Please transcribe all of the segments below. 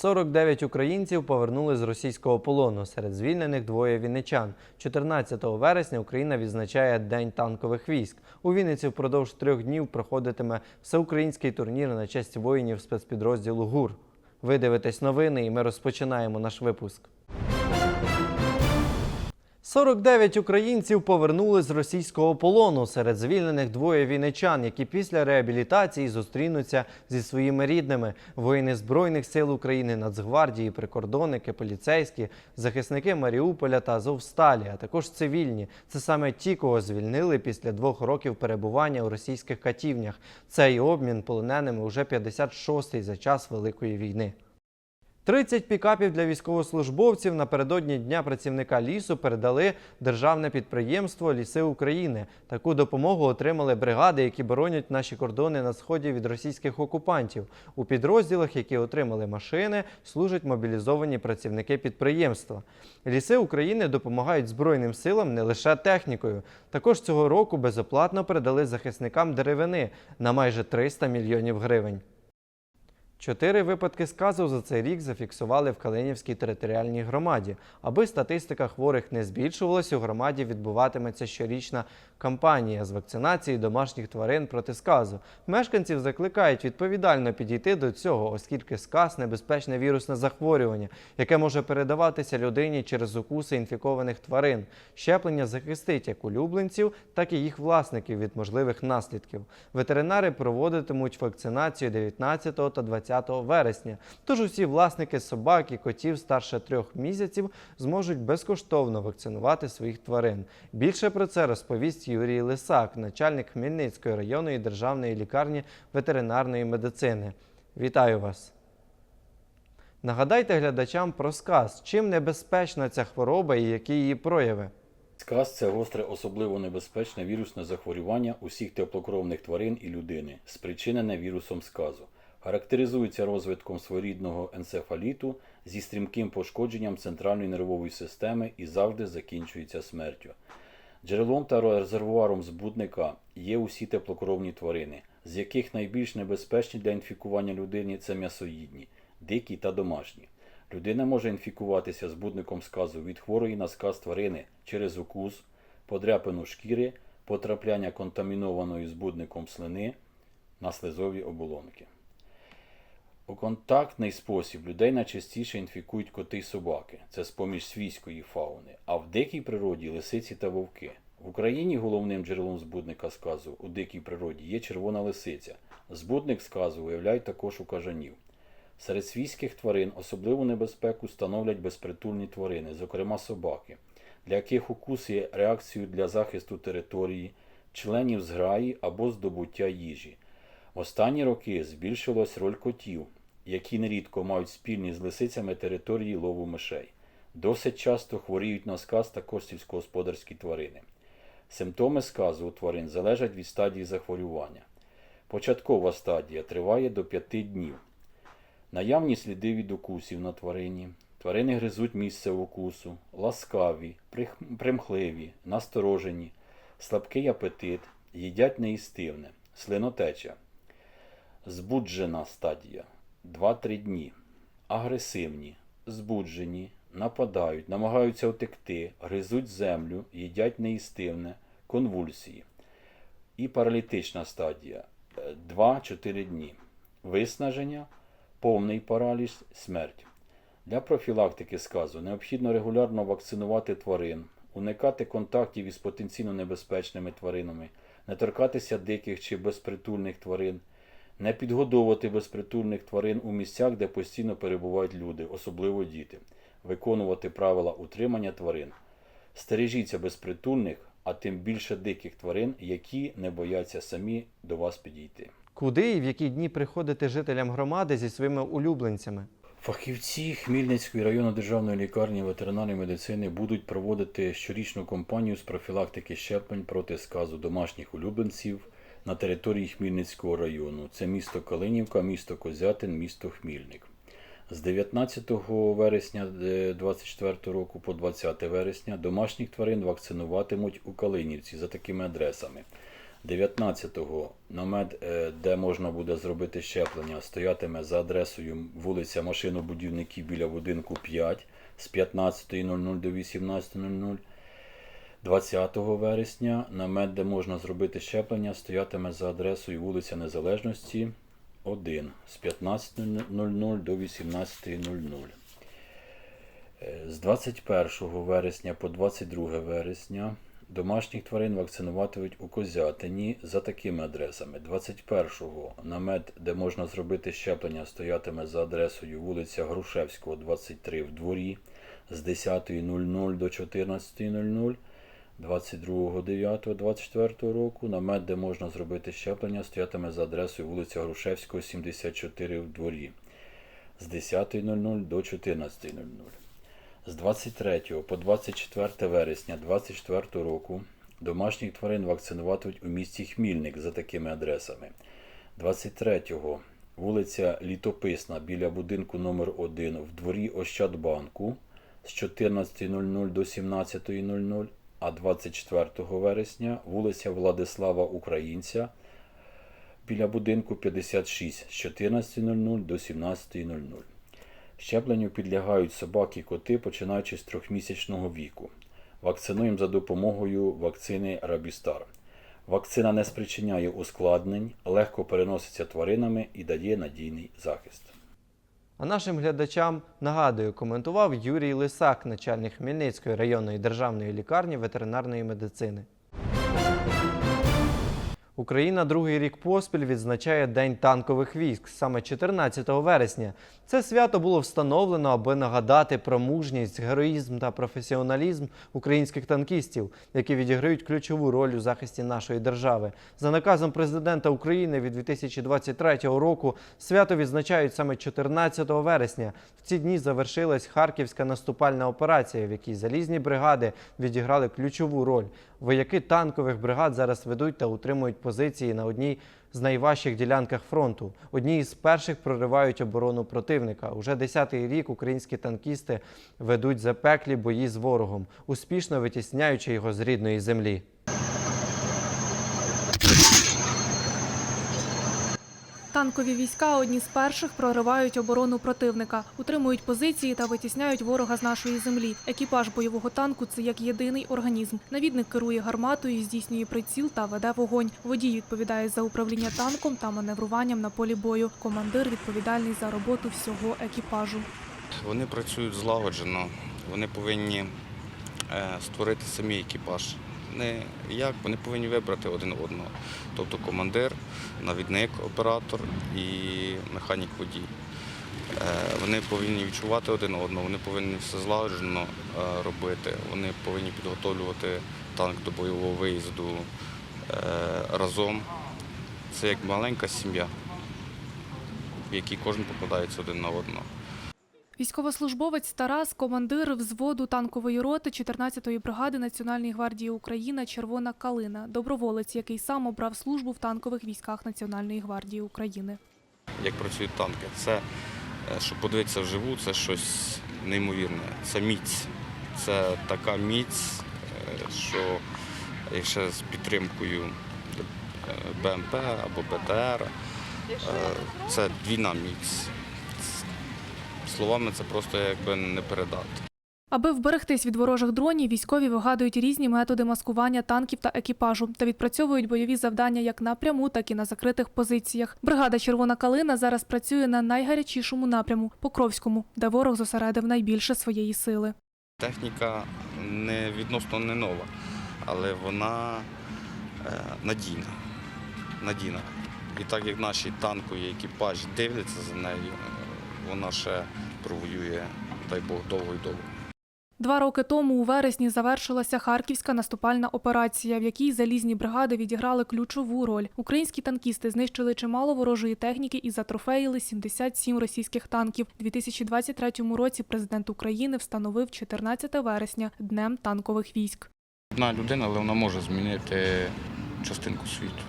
49 українців повернули з російського полону. Серед звільнених двоє вінничан. 14 вересня Україна відзначає День танкових військ. У Вінниці впродовж трьох днів проходитиме всеукраїнський турнір на честь воїнів спецпідрозділу ГУР. Ви дивитесь новини, і ми розпочинаємо наш випуск. 49 українців повернули з російського полону. Серед звільнених двоє вінничан, які після реабілітації зустрінуться зі своїми рідними. Воїни Збройних сил України, Нацгвардії, прикордонники, поліцейські, захисники Маріуполя та Азовсталі, а також цивільні. Це саме ті, кого звільнили після двох років перебування у російських катівнях. Цей обмін полоненими уже 56-й за час Великої війни. 30 пікапів для військовослужбовців напередодні Дня працівника лісу передали державне підприємство Ліси України. Таку допомогу отримали бригади, які боронять наші кордони на сході від російських окупантів. У підрозділах, які отримали машини, служать мобілізовані працівники підприємства. Ліси України допомагають Збройним силам не лише технікою. Також цього року безоплатно передали захисникам деревини на майже 300 мільйонів гривень. Чотири випадки сказу за цей рік зафіксували в Калинівській територіальній громаді. Аби статистика хворих не збільшувалась, у громаді відбуватиметься щорічна кампанія з вакцинації домашніх тварин проти сказу. Мешканців закликають відповідально підійти до цього, оскільки сказ небезпечне вірусне захворювання, яке може передаватися людині через укуси інфікованих тварин. Щеплення захистить як улюбленців, так і їх власників від можливих наслідків. Ветеринари проводитимуть вакцинацію 19 та 20 вересня. Тож усі власники собак і котів старше трьох місяців зможуть безкоштовно вакцинувати своїх тварин. Більше про це розповість Юрій Лисак, начальник Хмельницької районної державної лікарні ветеринарної медицини. Вітаю вас! Нагадайте глядачам про сказ, чим небезпечна ця хвороба і які її прояви. Сказ це гостре, особливо небезпечне вірусне захворювання усіх теплокровних тварин і людини, спричинене вірусом сказу. Характеризується розвитком своєрідного енцефаліту зі стрімким пошкодженням центральної нервової системи і завжди закінчується смертю. Джерелом та резервуаром збудника є усі теплокровні тварини, з яких найбільш небезпечні для інфікування людини це м'ясоїдні, дикі та домашні. Людина може інфікуватися збудником сказу від хворої на сказ тварини через укус, подряпину шкіри, потрапляння контамінованої збудником слини на слизові оболонки. У контактний спосіб людей найчастіше інфікують коти й собаки. Це з-поміж свійської фауни, а в дикій природі лисиці та вовки. В Україні головним джерелом збудника сказу у дикій природі є червона лисиця. Збудник сказу виявляють також у кажанів. Серед свійських тварин особливу небезпеку становлять безпритульні тварини, зокрема собаки, для яких укус є реакцією для захисту території, членів зграї або здобуття їжі. Останні роки збільшилась роль котів, які нерідко мають спільні з лисицями території лову мишей. Досить часто хворіють на сказ також сільськогосподарські тварини. Симптоми сказу у тварин залежать від стадії захворювання. Початкова стадія триває до 5 днів. Наявні сліди від укусів на тварині. Тварини гризуть місце укусу, ласкаві, примхливі, насторожені, слабкий апетит, їдять неїстивне, слинотеча. Збуджена стадія. 2-3 дні. Агресивні, збуджені, нападають, намагаються утекти, гризуть землю, їдять неїстивне, конвульсії. І паралітична стадія. 2-4 дні. Виснаження, повний параліч, смерть. Для профілактики сказу необхідно регулярно вакцинувати тварин, уникати контактів із потенційно небезпечними тваринами, не торкатися диких чи безпритульних тварин, не підгодовувати безпритульних тварин у місцях, де постійно перебувають люди, особливо діти, виконувати правила утримання тварин. Стережіться безпритульних, а тим більше диких тварин, які не бояться самі до вас підійти. Куди і в які дні приходити жителям громади зі своїми улюбленцями? Фахівці Хмельницької районної державної лікарні ветеринарної медицини будуть проводити щорічну кампанію з профілактики щеплень проти сказу домашніх улюбленців на території Хмельницького району. Це місто Калинівка, місто Козятин, місто Хмільник. З 19 вересня 2024 року по 20 вересня домашніх тварин вакцинуватимуть у Калинівці за такими адресами: 19-го намет, е, де можна буде зробити щеплення, стоятиме за адресою вулиця Машинобудівників біля будинку 5 з 15.00 до 18.00. 20 вересня намет, де можна зробити щеплення, стоятиме за адресою вулиця Незалежності 1 з 15.00 до 18.00. Е, З 21 вересня по 22 вересня домашніх тварин вакцинуватимуть у Козятині за такими адресами. 21-го намет, де можна зробити щеплення, стоятиме за адресою вулиця Грушевського, 23 в дворі з 10.00 до 14.00. 22.09.24 року намет, де можна зробити щеплення, стоятиме за адресою вулиця Грушевського, 74 в дворі з 10.00 до 14.00. З 23 по 24 вересня 2024 року домашніх тварин вакцинуватимуть у місті Хмільник за такими адресами. 23-го вулиця Літописна біля будинку номер 1 в дворі Ощадбанку з 14.00 до 17.00, а 24 вересня вулиця Владислава Українця біля будинку 56 з 14.00 до 17.00. Щепленню підлягають собаки і коти, починаючи з трьохмісячного віку. Вакцинуємо за допомогою вакцини Рабістар. Вакцина не спричиняє ускладнень, легко переноситься тваринами і дає надійний захист. А нашим глядачам нагадую, коментував Юрій Лисак, начальник Хмельницької районної державної лікарні ветеринарної медицини. Україна другий рік поспіль відзначає День танкових військ саме 14 вересня. Це свято було встановлено, аби нагадати про мужність, героїзм та професіоналізм українських танкістів, які відіграють ключову роль у захисті нашої держави. За наказом президента України від 2023 року свято відзначають саме 14 вересня. В ці дні завершилась харківська наступальна операція, в якій залізні бригади відіграли ключову роль. Вояки танкових бригад зараз ведуть та утримують позиції на одній з найважчих ділянках фронту. Одні із перших проривають оборону противника. Уже десятий рік українські танкісти ведуть запеклі бої з ворогом, успішно витісняючи його з рідної землі. Танкові війська одні з перших проривають оборону противника, утримують позиції та витісняють ворога з нашої землі. Екіпаж бойового танку це як єдиний організм. Навідник керує гарматою, здійснює приціл та веде вогонь. Водій відповідає за управління танком та маневруванням на полі бою. Командир відповідальний за роботу всього екіпажу. Вони працюють злагоджено, вони повинні е, створити самі екіпаж. Не як, вони повинні вибрати один одного. Тобто командир, навідник, оператор і механік водій. Е, Вони повинні відчувати один одного, вони повинні все злагоджено е, робити, вони повинні підготовлювати танк до бойового виїзду е, разом. Це як маленька сім'я, в якій кожен покладається один на одного. Військовослужбовець Тарас, командир взводу танкової роти 14-ї бригади Національної гвардії України Червона калина, доброволець, який сам обрав службу в танкових військах Національної гвардії України. як працюють танки. Це, е, щоб подивитися вживу, це щось неймовірне. Це міць. Це така міць, е, що якщо з підтримкою е, БМП або БТР, це двійна міць. Словами це просто якби не передати. Аби вберегтись від ворожих дронів, військові вигадують різні методи маскування танків та екіпажу та відпрацьовують бойові завдання як напряму, так і на закритих позиціях. Бригада Червона калина зараз працює на найгарячішому напряму Покровському, де ворог зосередив найбільше своєї сили. Техніка не відносно не нова, але вона е, надійна. надійна. І так як наші танкові екіпажі дивляться за нею, вона ще провоює, дай Бог, довго і довго. Два роки тому у вересні завершилася харківська наступальна операція, в якій залізні бригади відіграли ключову роль. Українські танкісти знищили чимало ворожої техніки і затрофеїли 77 російських танків. У 2023 році президент України встановив 14 вересня днем танкових військ. Одна людина, але вона може змінити частинку світу.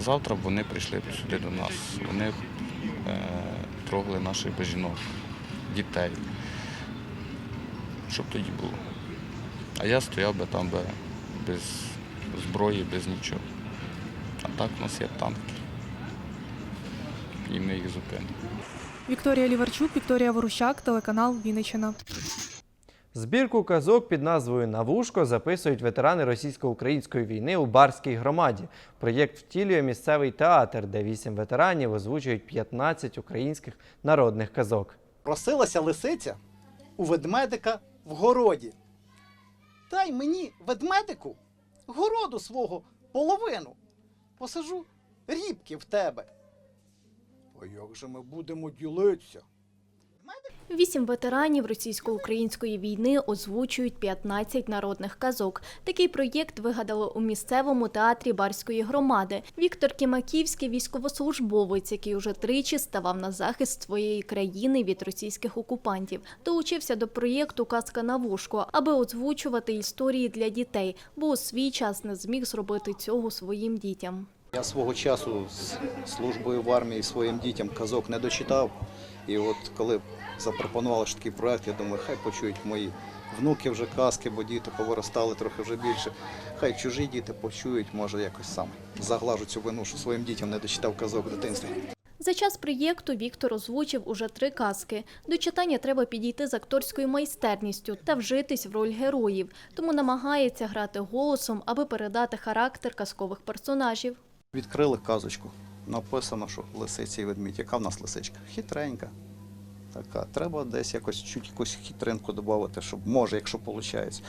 Завтра вони прийшли сюди до нас. Вони е, трогали наших жінок, дітей. Що б тоді було? А я стояв би там би без зброї, без нічого. А так у нас є танки. І ми їх зупинимо. Вікторія Ліварчук, Вікторія Ворущак, телеканал Вінниччина. Збірку казок під назвою Навушко записують ветерани російсько-української війни у Барській громаді. Проєкт втілює місцевий театр, де вісім ветеранів озвучують 15 українських народних казок. Просилася лисиця у ведмедика в городі. Дай мені, ведмедику, городу свого половину. Посажу рібки в тебе. А як же ми будемо ділитися? Вісім ветеранів російсько-української війни озвучують 15 народних казок. Такий проєкт вигадали у місцевому театрі Барської громади. Віктор Кімаківський військовослужбовець, який уже тричі ставав на захист своєї країни від російських окупантів. Долучився до проєкту Казка на вушко, аби озвучувати історії для дітей, бо у свій час не зміг зробити цього своїм дітям. Я свого часу з службою в армії своїм дітям казок не дочитав. І от коли запропонували ж такий проект, я думаю, хай почують мої внуки вже казки, бо діти повиростали трохи вже більше. Хай чужі діти почують, може якось сам заглажу цю вину, що своїм дітям не дочитав казок в дитинстві. За час проєкту Віктор озвучив уже три казки. До читання треба підійти з акторською майстерністю та вжитись в роль героїв, тому намагається грати голосом, аби передати характер казкових персонажів. Відкрили казочку. Написано, що лисиця і ведмідь. Яка в нас лисичка? Хитренька. Така. Треба десь якось чуть якусь хитринку додати, щоб може, якщо виходить.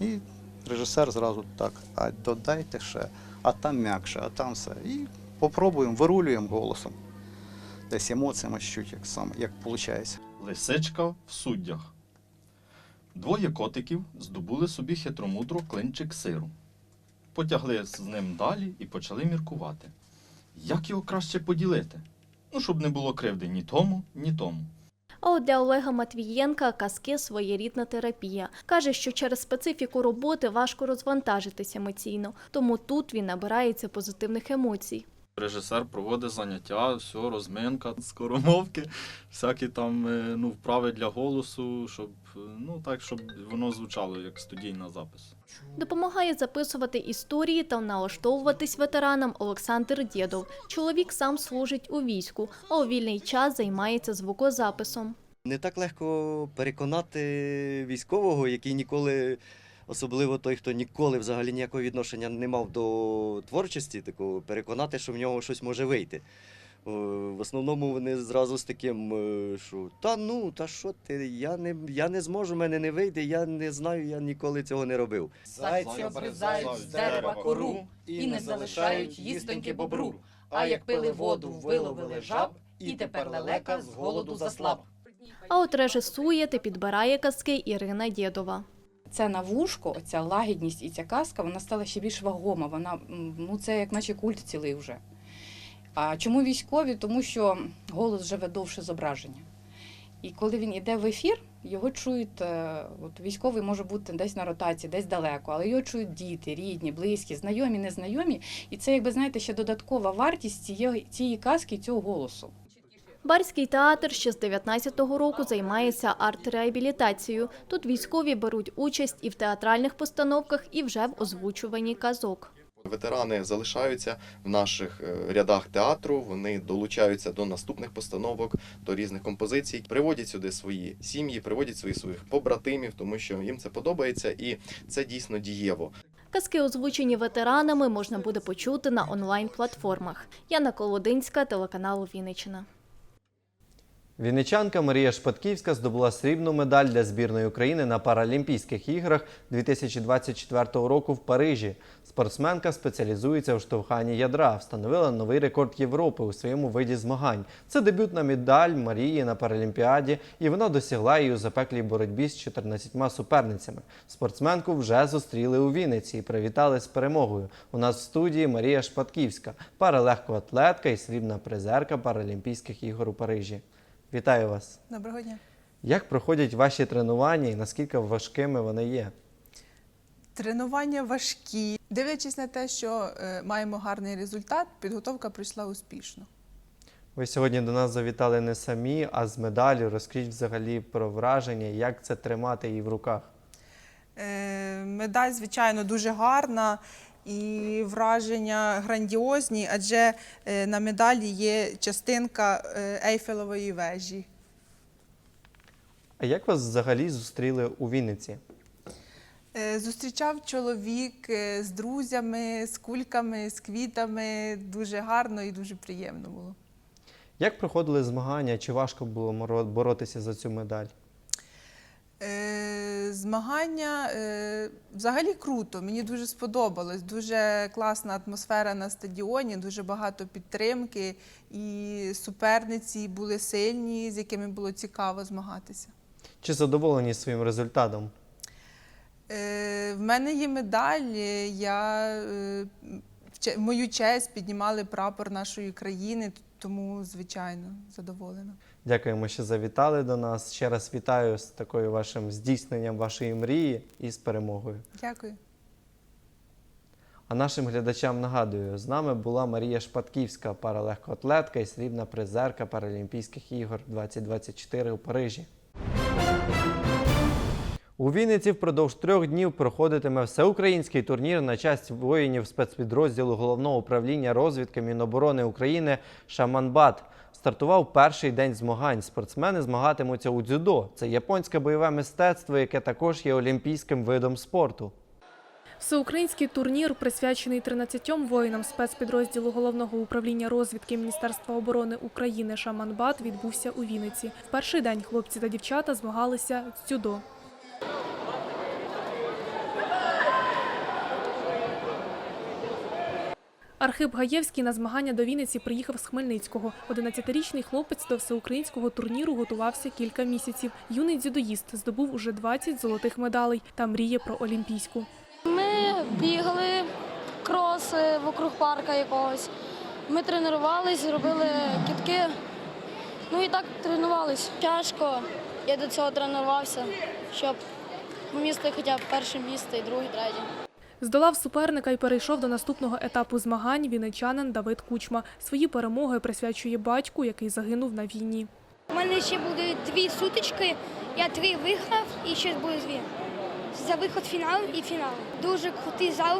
І режисер зразу так, а додайте ще, а там м'якше, а там все. І попробуємо, вирулюємо голосом. Десь емоціями чуть, як саме, як виходить. Лисичка в суддях. Двоє котиків здобули собі хитромудро клинчик сиру. Потягли з ним далі і почали міркувати. Як його краще поділити? Ну, щоб не було кривди ні тому, ні тому. А от для Олега Матвієнка казки своєрідна терапія. Каже, що через специфіку роботи важко розвантажитися емоційно, тому тут він набирається позитивних емоцій. Режисер проводить заняття, все, розминка, скоромовки, всякі там е, ну, вправи для голосу, щоб, е, ну, так, щоб воно звучало як студійна запис. Допомагає записувати історії та налаштовуватись ветеранам Олександр Дєдов. Чоловік сам служить у війську, а у вільний час займається звукозаписом. Не так легко переконати військового, який ніколи, особливо той, хто ніколи взагалі ніякого відношення не мав до творчості, такого, переконати, що в нього щось може вийти. В основному вони зразу з таким, е, що та ну, та що ти, я не, я не зможу, в мене не вийде, я не знаю, я ніколи цього не робив. Зайці обрізають з дерева кору і не залишають їстоньки бобру. А як пили воду, виловили жаб, і тепер лелека з голоду заслаб. А от режисує та підбирає казки Ірина Дєдова. Це на вушко, ця лагідність і ця казка, вона стала ще більш вагома. Вона ну це як наче культ цілий вже. А чому військові? Тому що голос живе довше зображення. І коли він йде в ефір, його чують. е, От військовий може бути десь на ротації, десь далеко, але його чують діти, рідні, близькі, знайомі, незнайомі. І це, якби знаєте, ще додаткова вартість цієї, цієї казки, цього голосу. Барський театр ще з 19-го року займається арт-реабілітацією. Тут військові беруть участь і в театральних постановках, і вже в озвучуванні казок. Ветерани залишаються в наших е, рядах театру, вони долучаються до наступних постановок, до різних композицій, приводять сюди свої сім'ї, приводять своїх своїх побратимів, тому що їм це подобається і це дійсно дієво. Казки, озвучені ветеранами, можна буде почути на онлайн-платформах. Яна Колодинська, телеканал Вінниччина. Вінничанка Марія Шпатківська здобула срібну медаль для збірної України на Паралімпійських іграх 2024 року в Парижі. Спортсменка спеціалізується у штовханні ядра, встановила новий рекорд Європи у своєму виді змагань. Це дебютна медаль Марії на Паралімпіаді, і вона досягла її у запеклій боротьбі з 14 суперницями. Спортсменку вже зустріли у Вінниці і привітали з перемогою. У нас в студії Марія Шпатківська, паралегкоатлетка і срібна призерка Паралімпійських ігор у Парижі. Вітаю вас! Доброго дня. Як проходять ваші тренування і наскільки важкими вони є? Тренування важкі. Дивлячись на те, що е, маємо гарний результат, підготовка пройшла успішно. Ви сьогодні до нас завітали не самі, а з медаллю. Розкажіть взагалі про враження, як це тримати її в руках. Е, медаль, звичайно, дуже гарна. І враження грандіозні, адже е, на медалі є частинка е, Ейфелевої вежі. А як вас взагалі зустріли у Вінниці? Е, Зустрічав чоловік з друзями, з кульками, з квітами. Дуже гарно і дуже приємно було. Як проходили змагання? Чи важко було боротися за цю медаль? Змагання е, взагалі круто. Мені дуже сподобалось. Дуже класна атмосфера на стадіоні, дуже багато підтримки, і суперниці були сильні, з якими було цікаво змагатися. Чи задоволені своїм результатом? Е, В мене є медаль. е, Я в мою честь піднімали прапор нашої країни, тому звичайно задоволена. Дякуємо, що завітали до нас. Ще раз вітаю з такою вашим здійсненням вашої мрії і з перемогою. Дякую. А нашим глядачам нагадую, з нами була Марія Шпатківська, паралегкоатлетка і срібна призерка Паралімпійських ігор 2024 у Парижі. У Вінниці впродовж трьох днів проходитиме всеукраїнський турнір на честь воїнів спецпідрозділу Головного управління розвідки Міноборони України Шаманбат. Стартував перший день змагань. Спортсмени змагатимуться у дзюдо. Це японське бойове мистецтво, яке також є олімпійським видом спорту. Всеукраїнський турнір, присвячений 13 воїнам спецпідрозділу Головного управління розвідки Міністерства оборони України Шаманбат, відбувся у Вінниці. В перший день хлопці та дівчата змагалися з дзюдо. Архип Гаєвський на змагання до Вінниці приїхав з Хмельницького. 11-річний хлопець до всеукраїнського турніру готувався кілька місяців. Юний дзюдоїст здобув уже 20 золотих медалей та мріє про олімпійську. Ми бігали кроси вокруг парка якогось. Ми тренувались, робили кітки. Ну і так тренувались. Тяжко. Я до цього тренувався, щоб помісти хоча б перше місце і друге, третє. Здолав суперника і перейшов до наступного етапу змагань вінничанин Давид Кучма. Свої перемоги присвячує батьку, який загинув на війні. У мене ще буде дві сутички. Я три виграв і ще буде дві. За виход фінал і фінал. Дуже крутий зал,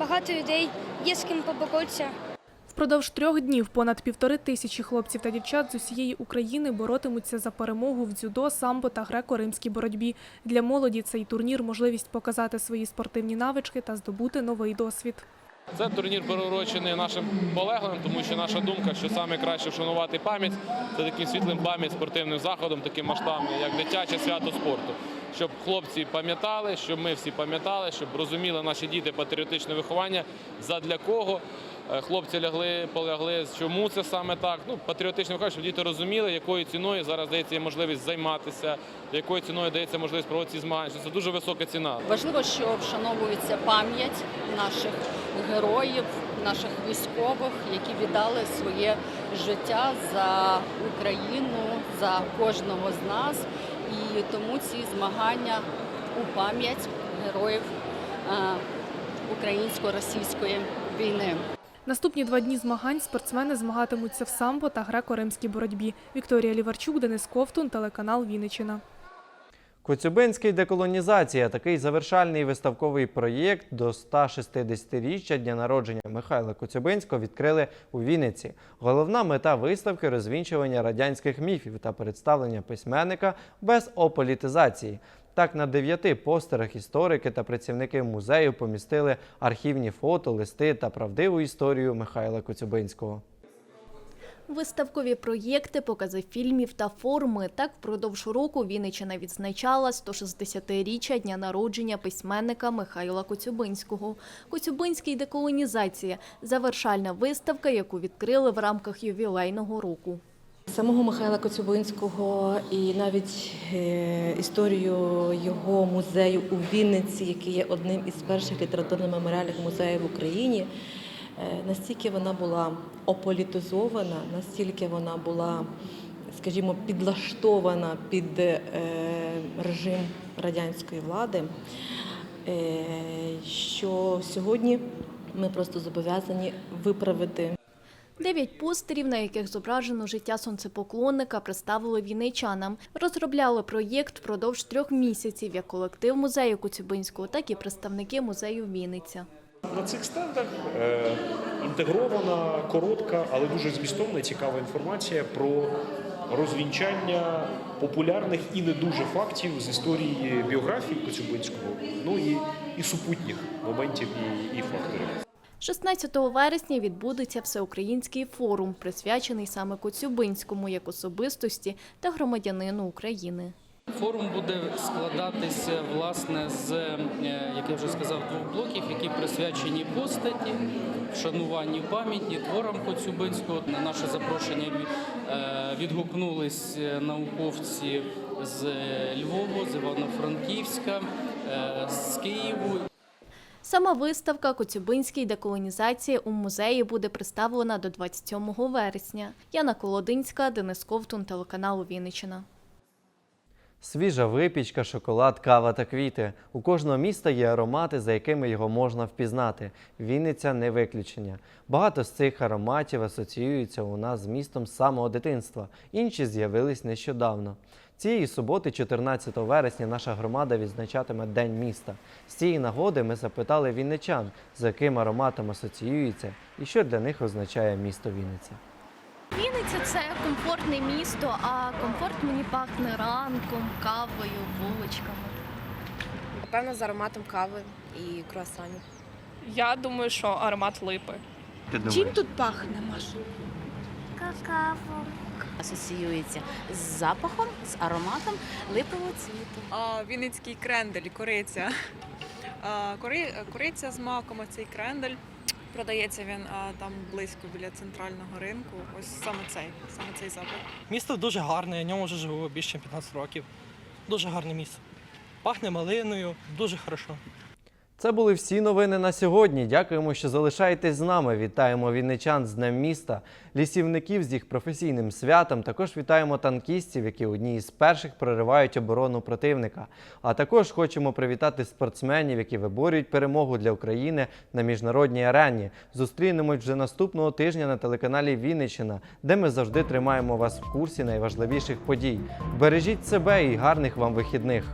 багато людей, є з ким поборотися. Впродовж трьох днів понад півтори тисячі хлопців та дівчат з усієї України боротимуться за перемогу в дзюдо, самбо та греко-римській боротьбі. Для молоді цей турнір можливість показати свої спортивні навички та здобути новий досвід. Це турнір переурочений нашим полеглим, тому що наша думка, що саме краще вшанувати пам'ять, це таким світлим пам'ять спортивним заходом, таким масштабним, як дитяче свято спорту. Щоб хлопці пам'ятали, щоб ми всі пам'ятали, щоб розуміли наші діти патріотичне виховання, задля кого хлопці лягли, полягли, чому це саме так. Ну, патріотичне виховання, щоб діти розуміли, якою ціною зараз дається їм можливість займатися, якою ціною дається можливість проводити ці змагання. Це дуже висока ціна. Важливо, що вшановується пам'ять наших героїв, наших військових, які віддали своє життя за Україну, за кожного з нас. І тому ці змагання у пам'ять героїв е, українсько-російської війни. Наступні два дні змагань спортсмени змагатимуться в самбо та греко-римській боротьбі. Вікторія Ліварчук, Денис Ковтун, телеканал Вінниччина. Коцюбинський деколонізація такий завершальний виставковий проєкт до 160-річчя дня народження Михайла Коцюбинського відкрили у Вінниці. Головна мета виставки розвінчування радянських міфів та представлення письменника без ополітизації. Так, на дев'яти постерах історики та працівники музею помістили архівні фото, листи та правдиву історію Михайла Коцюбинського. Виставкові проєкти, покази фільмів та форуми. Так, впродовж року Вінниччина відзначала 160-річчя дня народження письменника Михайла Коцюбинського. Коцюбинський деколонізація завершальна виставка, яку відкрили в рамках ювілейного року. Самого Михайла Коцюбинського і навіть е, історію його музею у Вінниці, який є одним із перших літературно-меморіальних музеїв в Україні, е, настільки вона була ополітизована, настільки вона була, скажімо, підлаштована під е, режим радянської влади, що сьогодні ми просто зобов'язані виправити Дев'ять постерів, на яких зображено життя сонцепоклонника, представили вінничанам. Розробляли проєкт впродовж трьох місяців як колектив музею Коцюбинського, так і представники музею Вінниця. На цих стендах е, інтегрована, коротка, але дуже змістовна і цікава інформація про розвінчання популярних і не дуже фактів з історії біографії Коцюбинського, ну і, і супутніх моментів і, і факторів. 16 вересня відбудеться всеукраїнський форум, присвячений саме Коцюбинському як особистості та громадянину України. Форум буде складатися власне з, е, як я вже сказав, двох блоків, які присвячені постаті, вшануванню пам'яті, творам Коцюбинського. На наше запрошення е, відгукнулись е, науковці з Львова, з Івано-Франківська, з Києву Сама виставка Коцюбинський деколонізації у музеї буде представлена до 27 вересня. Яна Колодинська, Денис Ковтун, телеканалу Вінниччина. Свіжа випічка, шоколад, кава та квіти. У кожного міста є аромати, за якими його можна впізнати. Вінниця не виключення. Багато з цих ароматів асоціюються у нас з містом з самого дитинства. Інші з'явились нещодавно. Цієї суботи, 14 вересня, наша громада відзначатиме День міста. З цієї нагоди ми запитали вінничан, з яким ароматом асоціюється і що для них означає місто Вінниця. Вінниця це комфортне місто, а комфорт мені пахне ранком, кавою, булочками. Напевно, з ароматом кави і круасанів. Я думаю, що аромат липи. Чим тут пахне, Маша? Какао. Асоціюється з запахом, з ароматом липового цвіту. А, Вінницький крендель, кориця. А, кори, кориця з маком, цей крендель. Продається він а, там близько біля центрального ринку. Ось саме цей, саме цей запах. Місто дуже гарне, я в ньому вже живу більше ніж 15 років. Дуже гарне місто. Пахне малиною, дуже хорошо. Це були всі новини на сьогодні. Дякуємо, що залишаєтесь з нами. Вітаємо вінничан з Днем міста, лісівників з їх професійним святом. Також вітаємо танкістів, які одні із перших проривають оборону противника. А також хочемо привітати спортсменів, які виборюють перемогу для України на міжнародній арені. Зустрінемось вже наступного тижня на телеканалі Вінниччина, де ми завжди тримаємо вас в курсі найважливіших подій. Бережіть себе і гарних вам вихідних.